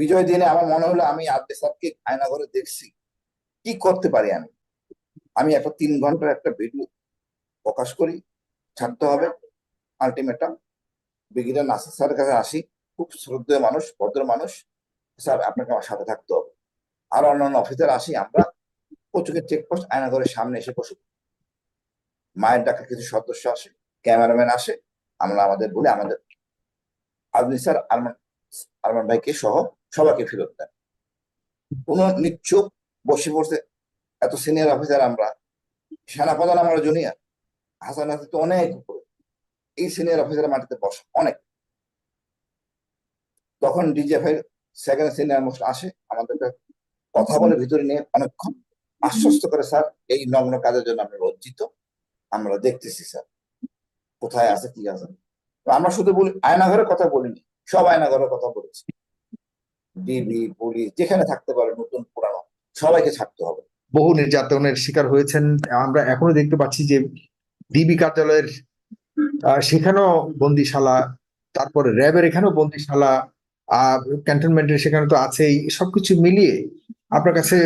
বিজয় দিনে আমার মনে হলো আমি আব্দে স্যারকে আয়না ঘরে দেখছি। কি করতে পারি আমি? আমি একটা তিন ঘণ্টার একটা ভিডিও প্রকাশ করি, ছাড়তে হবে। আলটিমেটাম ব্রিগেডিয়ার নাসির স্যারের কাছে আসি। খুব শ্রদ্ধেয় মানুষ, ভদ্র মানুষ। স্যার, আপনাকে আমার সাথে থাকতে হবে। আর অন্যান্য অফিসার আসি আমরা। কচুকের চেকপোস্ট আয়নাঘরের সামনে এসে বসে। মায়ের ডাকা কিছু সদস্য আসে ক্যামেরাম্যান আসে। আমরা আমাদের বলে আমাদের। আজমি স্যার আরমান আরমান ভাইকে সহ সবাইকে ফেরত দেন কোন নিচ্ছুপ বসে পড়ছে, এত সিনিয়র অফিসার আমরা, সেনাপ্রধান আমরা জুনিয়র হাসান হাসান তো অনেক উপরে। এই সিনিয়র অফিসার মাটিতে বসে অনেক। তখন ডিজিএফআই সেকেন্ড সিনিয়র মোস্ট আসে, আমাদেরকে কথা বলে ভিতরে নিয়ে অনেকক্ষণ আশ্বস্ত করে, স্যার, এই নগ্ন কাজের জন্য আমরা লজ্জিত? আমরা দেখতেছি, স্যার। কোথায় আছে, কি আছে? আমরা শুধু বলি, আয়নাঘরের কথা বলিনি, সব আয়না আয়নাঘরের কথা বলেছি। ডিবি, পুলিশ, যেখানে থাকতে পারে নতুন পুরানো, সবাইকে ছাড়তে হবে। বহু নির্যাতনের শিকার হয়েছেন। আমরা এখনও দেখতে পাচ্ছি যে ডিবি কার্যালয়ের সেখানেও বন্দিশালা, তারপরে র্যাবের এখানেও বন্দিশালা ক্যান্টনমেন্টের সেখানে তো আছেই। সবকিছু মিলিয়ে আপনার কাছে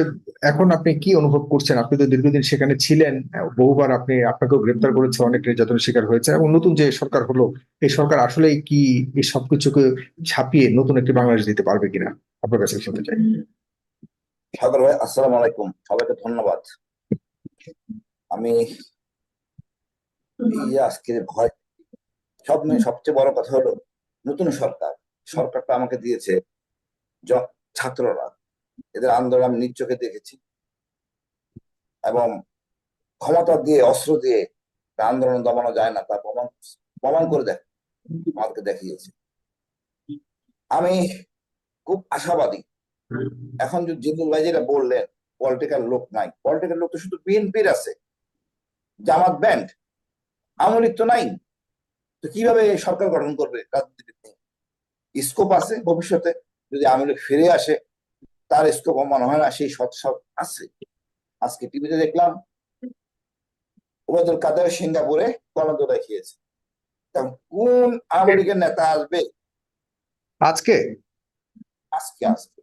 এখন আপনি কি অনুভব করছেন? আপনি তো দীর্ঘদিন সেখানে ছিলেন, বহুবার আপনি আপনাকেও গ্রেপ্তার করেছে, অনেক নির্যাতনের শিকার হয়েছে এবং নতুন যে সরকার হলো, এই সরকার আসলে কি এই সবকিছুকে ছাপিয়ে নতুন একটি বাংলাদেশ দিতে পারবে কিনা? আপনার কাছে শুনতে চাই। সাগর ভাই, আসসালামু আলাইকুম। সবাইকে ধন্যবাদ। আমি আজকের ভয়, সব সবচেয়ে বড় কথা হলো, নতুন সরকার, সরকারটা আমাকে দিয়েছে ছাত্ররা। এদের আন্দোলন আমি নিজ দেখেছি। এবং ক্ষমতা দিয়ে, অস্ত্র দিয়ে আন্দোলন দমানো যায় না, তা প্রমাণ প্রমাণ করে দেখ, আমাদেরকে দেখিয়েছে। আমি খুব আশাবাদী। এখন যে জিন্দুল ভাই যেটা বললেন পলিটিক্যাল লোক নাই। পলিটিক্যাল লোক তো শুধু বিএনপির আছে। জামাত ব্যান্ড আওয়ামী তো নাই। তো কীভাবে সরকার গঠন করবে রাজনীতিতে স্কোপ আছে ভবিষ্যতে। যদি আওয়ামী ফিরে আসে তার স্কোপ মনে হয় না সেই সৎসাব আছে। আজকে টিভিতে দেখলাম ওবায়দুল কাদের সিঙ্গাপুরে গণদোলা খেয়েছে তা কোন আওয়ামী লীগের নেতা আসবে? আজকে? আজকে আজকে।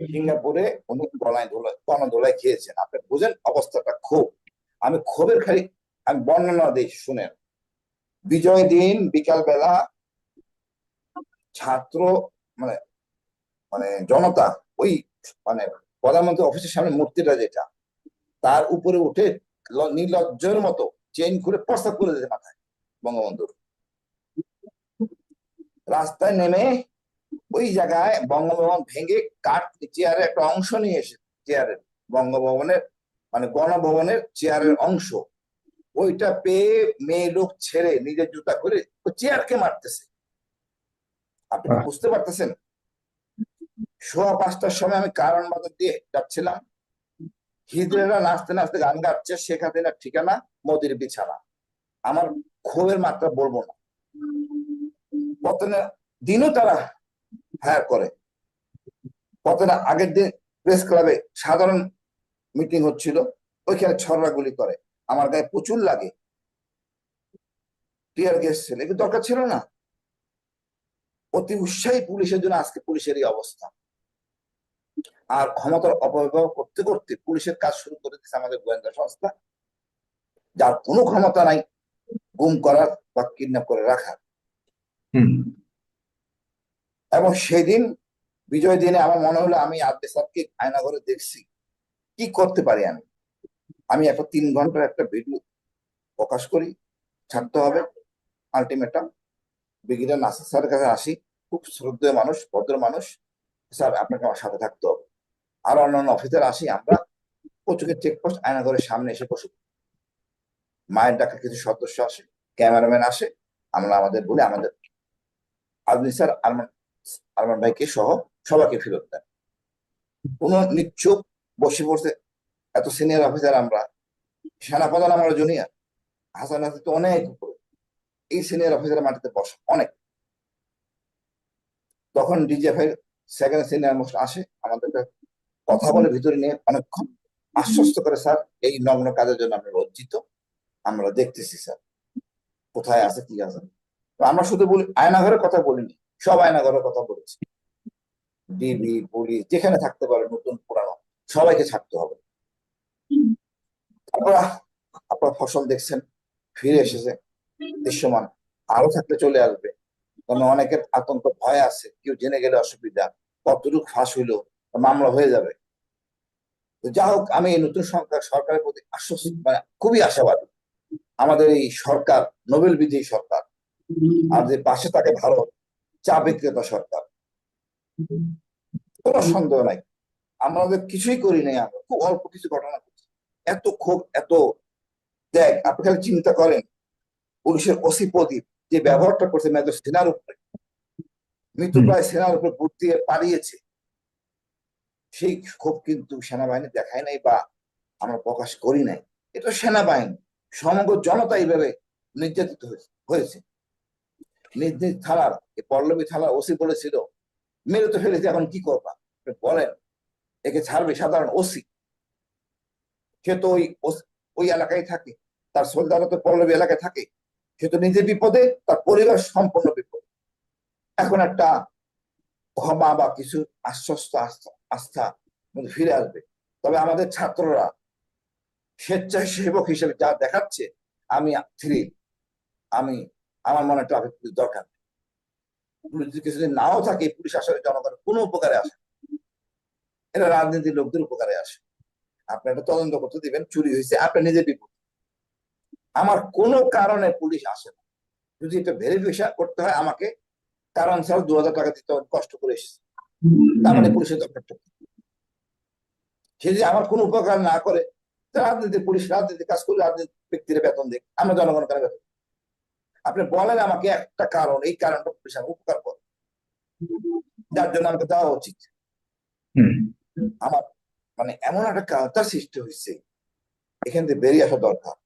সিঙ্গাপুরে উনি গলায় দোলায় গণদোলায় খেয়েছেন আপনি বুঝেন অবস্থাটা ক্ষোভ আমি ক্ষোভের খালি আমি বর্ণনা দিই শুনেন। বিজয় দিন বিকাল বেলা ছাত্র মানে মানে জনতা ওই মানে প্রধানমন্ত্রী অফিসের সামনে মূর্তিটা যেটা তার উপরে উঠে নির্লজ্জের মতো চেইন করে প্রস্তাব করে দিতে মাথায় বঙ্গবন্ধুর। রাস্তায় নেমে ওই জায়গায় বঙ্গভবন ভেঙে কাঠ চেয়ারের একটা অংশ নিয়ে এসে চেয়ারের বঙ্গভবনের মানে গণভবনের চেয়ারের অংশ। ওইটা পেয়ে মেয়ে লোক ছেড়ে নিজের জুতা করে চেয়ারকে মারতেছে। আপনি বুঝতে পারতেছেন? সোয়া পাঁচটার সময় আমি কারণ বাজার দিয়ে যাচ্ছিলাম। হিজড়েরা নাচতে নাচতে গান গাচ্ছে শেখ হাসিনার ঠিকানা মোদির বিছানা। আমার ক্ষোভের মাত্রা বলব না। পতনের দিনও তারা হায়ার করে। পতনের আগের দিন প্রেস ক্লাবে সাধারণ মিটিং হচ্ছিল, ওইখানে ছড়রা গুলি করে। আমার গায়ে প্রচুর লাগে। টিয়ার গ্যাস ছিল দরকার ছিল না। অতি উৎসাহী পুলিশের জন্য আজকে পুলিশের এই অবস্থা। আর ক্ষমতার অপব্যবহার করতে করতে পুলিশের কাজ শুরু করে দিচ্ছে আমাদের গোয়েন্দা সংস্থা যার কোনো ক্ষমতা নাই গুম করার বা কিডন্যাপ করে রাখার। এবং সেদিন বিজয় দিনে আমার মনে হলো আমি আব্দে স্যারকে আয়নাঘরে দেখছি। কি করতে পারি আমি? আমি একটা তিন ঘণ্টার একটা ভিডিও প্রকাশ করি ছাড়তে হবে আলটিমেটাম ব্রিগেডিয়ার নাসির স্যারের কাছে আসি। খুব শ্রদ্ধেয় মানুষ ভদ্র মানুষ। স্যার আপনাকে আমার সাথে থাকতে হবে। আর অন্যান্য অফিসার আসি, আমরা কচুকের চেকপোস্ট আয়নাঘরের সামনে এসে বসে। মায়ের ডাকা কিছু সদস্য আসে ক্যামেরাম্যান আসে, আমরা আমাদের বলে, আমাদের আজমি স্যার আরমান আরমান ভাইকে সহ সবাইকে ফেরত দেন কোন নিচ্ছুপ বসে পড়ছে এত সিনিয়র অফিসার আমরা, সেনাপ্রধান আমরা জুনিয়র হাসান হাসান তো অনেক উপরে। এই সিনিয়র অফিসার মাটিতে বসে, অনেক। তখন ডিজিএফআই সেকেন্ড সিনিয়র মোস্ট আসে আমাদেরকে কথা বলে ভিতরে নিয়ে অনেকক্ষণ আশ্বস্ত করে, স্যার, এই নগ্ন কাজের জন্য আমরা লজ্জিত? আমরা দেখতেছি, স্যার। কোথায় আছে, কি আছে? আমরা শুধু বলি, আয়নাঘরের কথা বলিনি, সব আয়নাঘরের কথা বলেছি। ডিবি, পুলিশ, যেখানে থাকতে পারে, নতুন, পুরানো, সবাইকে ছাড়তে হবে। আপনারা আপনার ফসল দেখছেন, ফিরে এসেছে, দৃশ্যমান, আরও থাকলে চলে আসবে। কারণ অনেকের আতঙ্ক, ভয় আছে, কেউ জেনে গেলে অসুবিধা, কতটুকু ফাঁস হইল, মামলা হয়ে যাবে। যা হোক আমি এই নতুন সরকার সরকারের প্রতি আশ্বস্ত মানে খুবই আশাবাদী। আমাদের এই সরকার নোবেল বিজয়ী সরকার আমাদের পাশে থাকে ভারত চা বিক্রেতা সরকার। কোনো সন্দেহ নাই। আমাদের কিছুই করি নাই আমরা খুব অল্প কিছু ঘটনা করছি এত ক্ষোভ এত দেখ আপনি খালি চিন্তা করেন পুলিশের ওসি প্রদীপ যে ব্যবহারটা করছে মেজর সেনার উপরে মৃত্যু প্রায় সেনার উপরে বুট দিয়ে পালিয়েছে। সেই ক্ষোভ কিন্তু সেনাবাহিনী দেখায় নাই বা আমরা প্রকাশ করি নাই। এটা সেনাবাহিনী, সমগ্র জনতা এইভাবে নির্যাতিত হয়েছে- নিজ নিজ থানার পল্লবী থানার ওসি বলেছিল, মেরে তো ফেলেছে, এখন কি করবা? বলেন, একে ছাড়বে সাধারণ ওসি। সে তো ওই ওই এলাকায় থাকে, তার সোলদারও তো পল্লবী এলাকায় থাকে। সে তো নিজে বিপদে, তার পরিবার সম্পূর্ণ বিপদে। এখন একটা ক্ষমা বা কিছু আশ্বস্ত আস্থা আস্থা ফিরে আসবে। তবে আমাদের ছাত্ররা স্বেচ্ছাসেবক হিসেবে যা দেখাচ্ছে, আমি থ্রি আমি, আমার মনে ট্রাফিক পুলিশ দরকার। পুলিশ কিছুদিন নাও থাকে পুলিশ আসলে জনগণের কোনো উপকারে আসে। এরা রাজনীতির লোকদের উপকারে আসে। আপনি একটা তদন্ত করতে দিবেন, চুরি হয়েছে আপনি নিজে বিপদ আমার কোনো কারণে পুলিশ আসে না। যদি এটা ভেরিফিকেশন করতে হয়, আমাকে কারণ ছাড়া দু টাকা দিতে কষ্ট করে এসেছে। তার মানে পুলিশের দরকারটা কি? সে যদি আমার কোনো উপকার না করে রাজনীতি পুলিশ রাজনীতি কাজ করে রাজনীতি ব্যক্তিরা বেতন দেখ আমরা জনগণ কেন বেতন আপনি বলেন আমাকে একটা কারণ এই কারণটা পুলিশ আমাকে উপকার করে। যার জন্য আমাকে দেওয়া উচিত। আমার মানে এমন একটা কালচার সৃষ্টি হয়েছে এখান থেকে বেরিয়ে আসা দরকার।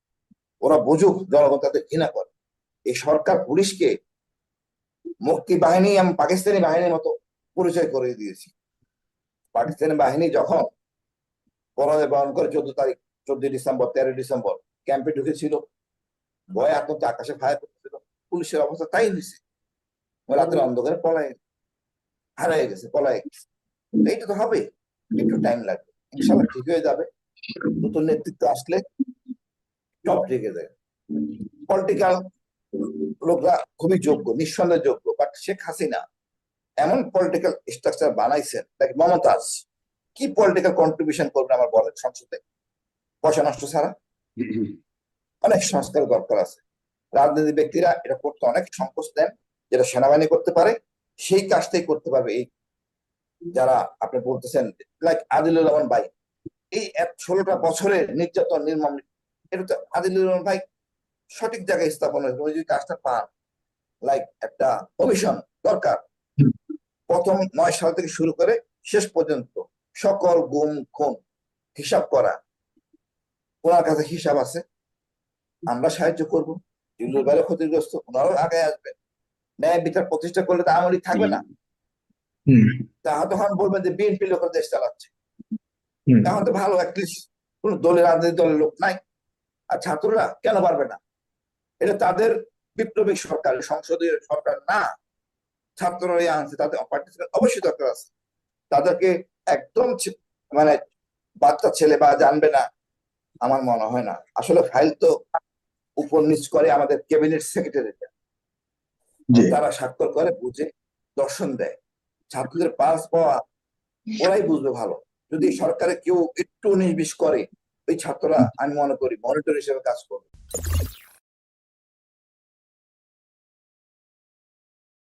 ওরা বুঝুক জনগণ তাদের ঘৃণা করে। এই সরকার পুলিশকে মুক্তি বাহিনী এবং পাকিস্তানি বাহিনীর মতো পরিচয় করে দিয়েছি। পাকিস্তানি বাহিনী যখন পরাজয় বরণ করে চোদ্দ তারিখ, চোদ্দই ডিসেম্বর তেরো ডিসেম্বর ক্যাম্পে ঢুকেছিল, ভয়ে আতঙ্ক আকাশে ফায়ার করতেছিল পুলিশের অবস্থা তাই হয়েছে। রাতের অন্ধকারে পলায় হারাই গেছে, পলায় গেছে। এইটা তো হবে, একটু টাইম লাগবে ইনশাল্লাহ ঠিক হয়ে যাবে। নতুন নেতৃত্ব আসলে ঠিক হয়ে যাবে। পলিটিক্যাল লোকরা খুবই যোগ্য, নিঃসন্দেহ যোগ্য বাট শেখ হাসিনা এমন পলিটিক্যাল স্ট্রাকচার বানাইছেন লাইক মমতাজ? কি পলিটিক্যাল কন্ট্রিবিউশন করবেন আমার বলেন সংসদে? পয়সা নষ্ট ছাড়া? অনেক সংস্কার দরকার আছে। রাজনীতি ব্যক্তিরা এটা করতে অনেক সংকোচ দেন, যেটা সেনাবাহিনী করতে পারে, সেই কাজটাই করতে পারবে এই যারা আপনি বলতেছেন লাইক আদিলুর রহমান ভাই। এই এক ষোলোটা বছরের নির্যাতন, নির্মম, এটা তো আদিলুর রহমান ভাই সঠিক জায়গায় স্থাপন হয়েছে যদি কাজটা পান লাইক একটা কমিশন দরকার। প্রথম নয় সাল থেকে শুরু করে শেষ পর্যন্ত সকল গুম খুন হিসাব করা ওনার কাছে হিসাব আছে। আমরা সাহায্য করব। যেগুলো বাইরে ক্ষতিগ্রস্ত ওনারাও আগে আসবেন ন্যায় বিচার প্রতিষ্ঠা করলে তো আমলি থাকবে না। তাহলে তখন বলবেন যে বিএনপি লোকের দেশ চালাচ্ছে। তখন তো ভালো অ্যাটলিস্ট কোন দলের রাজনৈতিক দলের লোক নাই। আর ছাত্ররা কেন পারবে না? এটা তাদের বিপ্লবী সরকার সংসদীয় সরকার না। ছাত্ররাই আনছে তাদের পার্টিসিপেট অবশ্যই দরকার আছে। তাদেরকে একদম মানে বাচ্চা ছেলে বা জানবে না আমার মনে হয় না। আসলে ফাইল তো উপর নিচ করে আমাদের ক্যাবিনেট সেক্রেটারিটা তারা স্বাক্ষর করে বুঝে দর্শন দেয়। ছাত্রদের পাস পাওয়া ওরাই বুঝবে ভালো। যদি সরকারে কেউ একটু উনিশ বিশ করে ওই ছাত্ররা আমি মনে করি মনিটর হিসেবে কাজ করবে।